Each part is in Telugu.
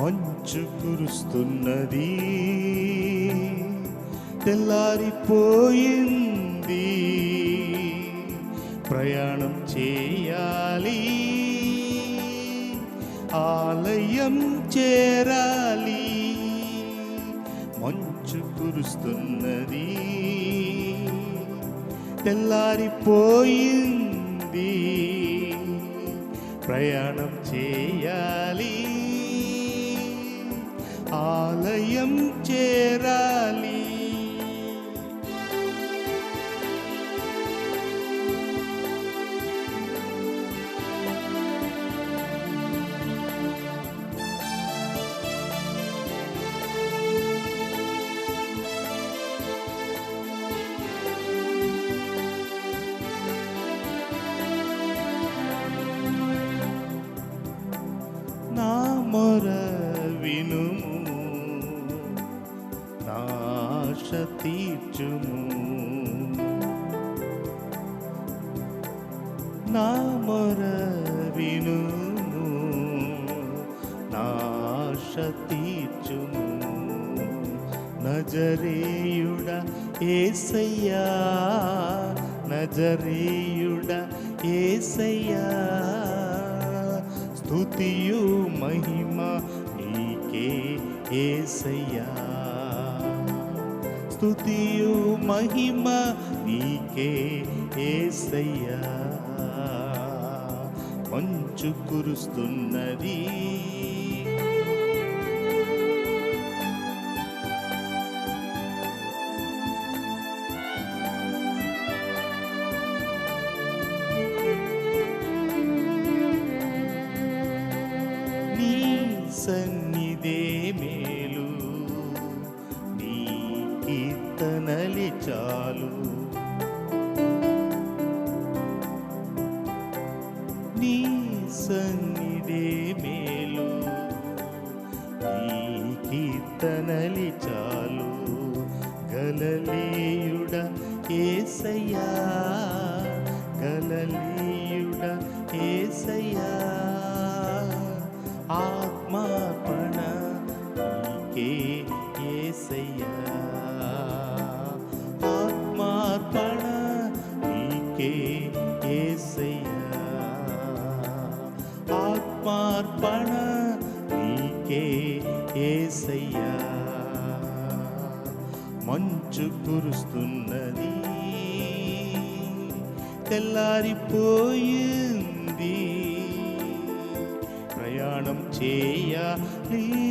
మంచు కురుస్తున్నది. తెల్లారిపోయింది. ప్రయాణం చేయాలి. ఆలయం చేరాలి. మంచు కురుస్తున్నది. తెల్లారిపోయింది. ప్రయాణం చేయాలి. ఆలయం చేరాలి నా నాశ తీర్చుము నా మొర వినుము నాశ తీర్చుము నజరేయుడ ఏసయ్యా నజరేయుడ ఏసయ్యా స్తుతియు మహిమ నీకే ఏసయ్యా. స్తుతియు మహిమ నీకే ఏసయ్యా. మంచు కురుస్తున్నది. నీ చాలు. నీ సన్నిధే మేలు నీ కీర్తనలి చాలు. గలలేయుడ ఏసయ్యా. ఏసయ్యా. ఆత్మార్పణ నీకే ఏసయ్యా. మంచు కురుస్తున్నది. తెల్లారిపోయింది. ప్రయాణం చేయాలి.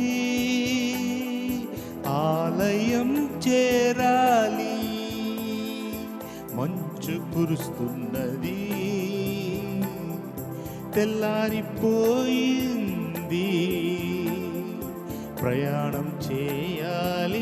ఆలయం చేరాలి. మంచు కురుస్తున్నది తెల్లారిపోయింది. ప్రయాణం చేయాలి.